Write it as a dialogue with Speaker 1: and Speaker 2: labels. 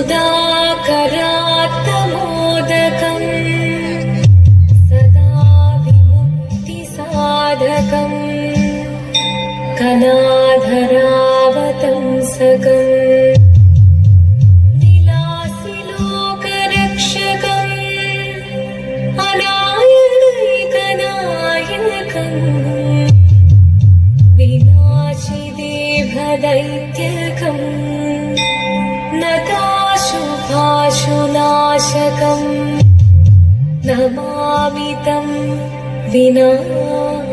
Speaker 1: सुधाकरात्तमोदकम् सदा विमुक्तिसाधकम् कलाधरावतंसकम् विलासिलोकरक्षकम् अनायकनायकम् विनाशिदेभदैत्यकम् तं विनायकम्